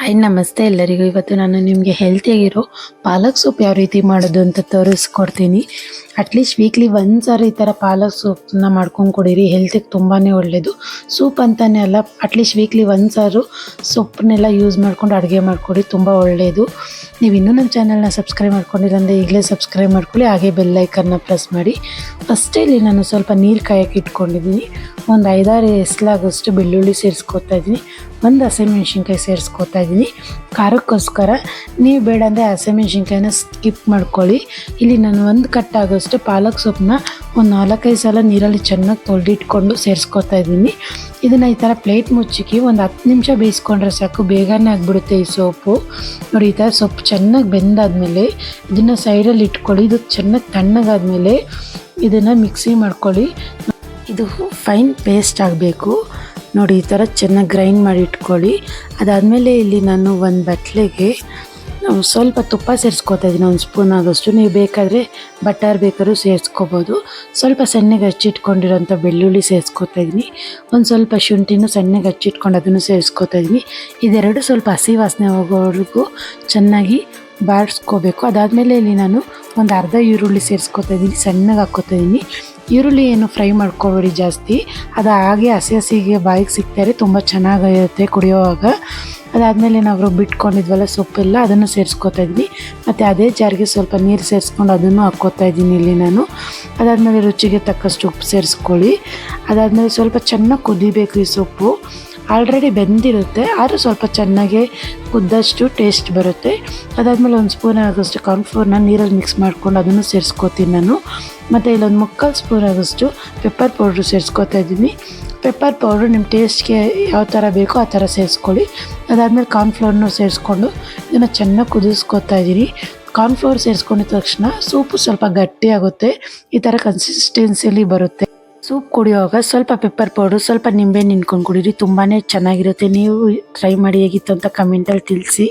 Hi ನಮಸ್ತೆ ಎಲ್ಲರಿಗೂ. ಇವತ್ತು ನಾನು ನಿಮಗೆ ಹೆಲ್ತಿಯಾಗಿರೋ ಪಾಲಕ್ ಸೂಪ್ ಯಾವ ರೀತಿ ಮಾಡೋದು ಅಂತ ತೋರಿಸ್ಕೊಡ್ತೀನಿ. ಅಟ್ಲೀಸ್ಟ್ ವೀಕ್ಲಿ ಒಂದು ಈ ಥರ ಪಾಲಕ್ ಸೂಪ್ನ ಮಾಡ್ಕೊಂಡು ಕುಡೀರಿ. ಹೆಲ್ತಿಗೆ ತುಂಬಾ ಒಳ್ಳೆಯದು ಸೂಪ್ ಅಂತಲೇ ಅಲ್ಲ ಅಟ್ಲೀಸ್ಟ್ ವೀಕ್ಲಿ ಒಂದು ಸಾರು ಸೊಪ್ಪನ್ನೆಲ್ಲ ಯೂಸ್ ಮಾಡ್ಕೊಂಡು ಅಡುಗೆ ಮಾಡಿಕೊಡಿ, ತುಂಬ ಒಳ್ಳೆಯದು ನೀವು ಇನ್ನೂ ನಮ್ಮ ಚಾನಲ್ನ ಸಬ್ಸ್ಕ್ರೈಬ್ ಮಾಡ್ಕೊಂಡಿಲ್ಲ ಅಂದರೆ ಈಗಲೇ ಸಬ್ಸ್ಕ್ರೈಬ್ ಮಾಡ್ಕೊಳ್ಳಿ, ಹಾಗೆ ಬೆಲ್ ಐಕನ್ನ ಪ್ರೆಸ್ ಮಾಡಿ. ಫಸ್ಟೇ ಇಲ್ಲಿ ನಾನು ಸ್ವಲ್ಪ ನೀರು ಕಾಯಕ್ಕೆ ಇಟ್ಕೊಂಡಿದ್ದೀನಿ ಒಂದು ಐದಾರು ಎಸ್ಲಾಗೋಷ್ಟು ಬೆಳ್ಳುಳ್ಳಿ ಸೇರಿಸ್ಕೊತಾ ಇದ್ದೀನಿ ಒಂದು ಹಸಿಮೆಣ್ಸಿನ್ಕಾಯಿ ಸೇರಿಸ್ಕೊತಾ ಇದ್ದೀನಿ ಖಾರಕ್ಕೋಸ್ಕರ, ನೀವು ಬೇಡ ಅಂದರೆ ಹಸಿಮೆಣ್ಸಿನ್ಕಾಯಿನ ಸ್ಕಿಪ್ ಮಾಡ್ಕೊಳ್ಳಿ. ಇಲ್ಲಿ ನಾನು ಒಂದು ಕಟ್ ಆಗೋಷ್ಟು ಪಾಲಕ್ ಸೊಪ್ಪನ್ನ ಒಂದು ನಾಲ್ಕೈದು ಸಲ ನೀರಲ್ಲಿ ಚೆನ್ನಾಗಿ ತೊಳೆದಿಟ್ಕೊಂಡು ಸೇರಿಸ್ಕೊತಾ ಇದ್ದೀನಿ. ಇದನ್ನು ಈ ಥರ ಪ್ಲೇಟ್ ಮುಚ್ಚಿಕ್ಕಿ ಒಂದು ಹತ್ತು ನಿಮಿಷ ಬೇಯಿಸ್ಕೊಂಡ್ರೆ ಸಾಕು, ಬೇಗನೆ ಆಗಿಬಿಡುತ್ತೆ ಈ ಸೋಪು ನೋಡಿ, ಈ ಥರ ಸೊಪ್ಪು ಚೆನ್ನಾಗಿ ಬೆಂದಾದಮೇಲೆ ಇದನ್ನು ಸೈಡಲ್ಲಿ ಇಟ್ಕೊಳ್ಳಿ, ಇದು ಚೆನ್ನಾಗಿ ತಣ್ಣಗಾದಮೇಲೆ ಇದನ್ನು ಮಿಕ್ಸಿ ಮಾಡ್ಕೊಳ್ಳಿ. ಇದು ಫೈನ್ ಪೇಸ್ಟ್ ಆಗಬೇಕು. ನೋಡಿ, ಈ ಥರ ಚೆನ್ನಾಗಿ ಗ್ರೈಂಡ್ ಮಾಡಿ ಇಟ್ಕೊಳ್ಳಿ. ಅದಾದಮೇಲೆ ಇಲ್ಲಿ ನಾನು ಒಂದು ಬಟ್ಲಿಗೆ ನಾವು ಸ್ವಲ್ಪ ತುಪ್ಪ ಸೇರಿಸ್ಕೊತಾ ಇದ್ದೀನಿ ಒಂದು ಸ್ಪೂನ್ ಆಗೋಷ್ಟು ನೀವು ಬೇಕಾದರೆ ಬಟರ್ ಬೇಕಾದ್ರೂ ಸೇರಿಸ್ಕೋಬೋದು. ಸ್ವಲ್ಪ ಸಣ್ಣಗೆ ಹಚ್ಚಿಟ್ಕೊಂಡಿರೋಂಥ ಬೆಳ್ಳುಳ್ಳಿ ಸೇರಿಸ್ಕೋತಾ ಇದ್ದೀನಿ ಒಂದು ಸ್ವಲ್ಪ ಶುಂಠಿನೂ ಸಣ್ಣಗೆ ಹಚ್ಚಿಟ್ಕೊಂಡು ಅದನ್ನು ಸೇರಿಸ್ಕೋತಾ ಇದ್ದೀನಿ ಇದೆರಡು ಸ್ವಲ್ಪ ಹಸಿ ವಾಸನೆ ಹೋಗೋವರೆಗೂ ಚೆನ್ನಾಗಿ ಬಾಡಿಸ್ಕೋಬೇಕು ಅದಾದಮೇಲೆ ಇಲ್ಲಿ ನಾನು ಒಂದು ಅರ್ಧ ಈರುಳ್ಳಿ ಸೇರಿಸ್ಕೊತಾ ಇದ್ದೀನಿ ಸಣ್ಣಗೆ ಹಾಕ್ಕೋತಾ ಇದ್ದೀನಿ ಈರುಳ್ಳಿ ಏನು ಫ್ರೈ ಮಾಡ್ಕೊಬೇಡಿ ಜಾಸ್ತಿ. ಅದು ಹಾಗೆ ಹಸಿ ಹಸಿಗೆ ಬಾಯಿಗೆ ಸಿಗ್ತಾರೆ ತುಂಬ ಚೆನ್ನಾಗಿರುತ್ತೆ ಕುಡಿಯೋವಾಗ. ಅದಾದಮೇಲೆ ನಾವು ರುಬ್ಬಿಟ್ಕೊಂಡಿದ್ವಲ್ಲ ಸೊಪ್ಪೆಲ್ಲ, ಅದನ್ನು ಸೇರಿಸ್ಕೊತಾ ಇದ್ವಿ. ಮತ್ತು ಅದೇ ಜಾರಿಗೆ ಸ್ವಲ್ಪ ನೀರು ಸೇರಿಸ್ಕೊಂಡು ಅದನ್ನು ಹಾಕ್ಕೋತಾ ಇದ್ದೀನಿ ಇಲ್ಲಿ ನಾನು. ಅದಾದಮೇಲೆ ರುಚಿಗೆ ತಕ್ಕಷ್ಟು ಉಪ್ಪು ಸೇರಿಸ್ಕೊಳ್ಳಿ. ಅದಾದಮೇಲೆ ಸ್ವಲ್ಪ ಚೆನ್ನಾಗಿ ಕುದಿಬೇಕು ಈ ಸೊಪ್ಪು. ಆಲ್ರೆಡಿ ಬೆಂದಿರುತ್ತೆ, ಆದರೂ ಸ್ವಲ್ಪ ಚೆನ್ನಾಗಿ ಕುದ್ದಷ್ಟು ಟೇಸ್ಟ್ ಬರುತ್ತೆ. ಅದಾದಮೇಲೆ ಒಂದು ಸ್ಪೂನ್ ಆಗೋಷ್ಟು ಕಾರ್ನ್ಫ್ಲೋರ್ನ ನೀರಲ್ಲಿ ಮಿಕ್ಸ್ ಮಾಡ್ಕೊಂಡು ಅದನ್ನು ಸೇರಿಸ್ಕೋತೀನಿ ನಾನು. ಮತ್ತು ಇಲ್ಲೊಂದು ಮುಕ್ಕಾಲು ಸ್ಪೂನ್ ಆಗೋಷ್ಟು ಪೆಪ್ಪರ್ ಪೌಡ್ರು ಸೇರಿಸ್ಕೋತಾ ಇದ್ದೀನಿ. ಪೆಪ್ಪರ್ ಪೌಡ್ರು ನಿಮ್ಮ ಟೇಸ್ಟ್ಗೆ ಯಾವ ಥರ ಬೇಕೋ ಆ ಥರ ಸೇರಿಸ್ಕೊಳ್ಳಿ. ಅದಾದಮೇಲೆ ಕಾರ್ನ್ಫ್ಲೋರ್ನ ಸೇರಿಸ್ಕೊಂಡು ಇದನ್ನು ಚೆನ್ನಾಗಿ ಕುದಿಸ್ಕೊತಾ ಇದ್ದೀನಿ ಕಾರ್ನ್ಫ್ಲೋರ್ ಸೇರಿಸ್ಕೊಂಡಿದ ತಕ್ಷಣ ಸೂಪು ಸ್ವಲ್ಪ ಗಟ್ಟಿಯಾಗುತ್ತೆ ಈ ಥರ ಕನ್ಸಿಸ್ಟೆನ್ಸಿಯಲ್ಲಿ ಬರುತ್ತೆ. ಸೂಪ್ ಕುಡಿಯುವಾಗ ಸ್ವಲ್ಪ ಪೆಪ್ಪರ್ ಪೌಡ್ರು ಸ್ವಲ್ಪ ನಿಂಬೆ ನಿಂತ್ಕೊಂಡು ಕುಡೀರಿ ತುಂಬಾ ಚೆನ್ನಾಗಿರುತ್ತೆ. ನೀವು ಟ್ರೈ ಮಾಡಿ ಹೇಗಿತ್ತು ಅಂತ ಕಮೆಂಟಲ್ಲಿ ತಿಳಿಸಿ.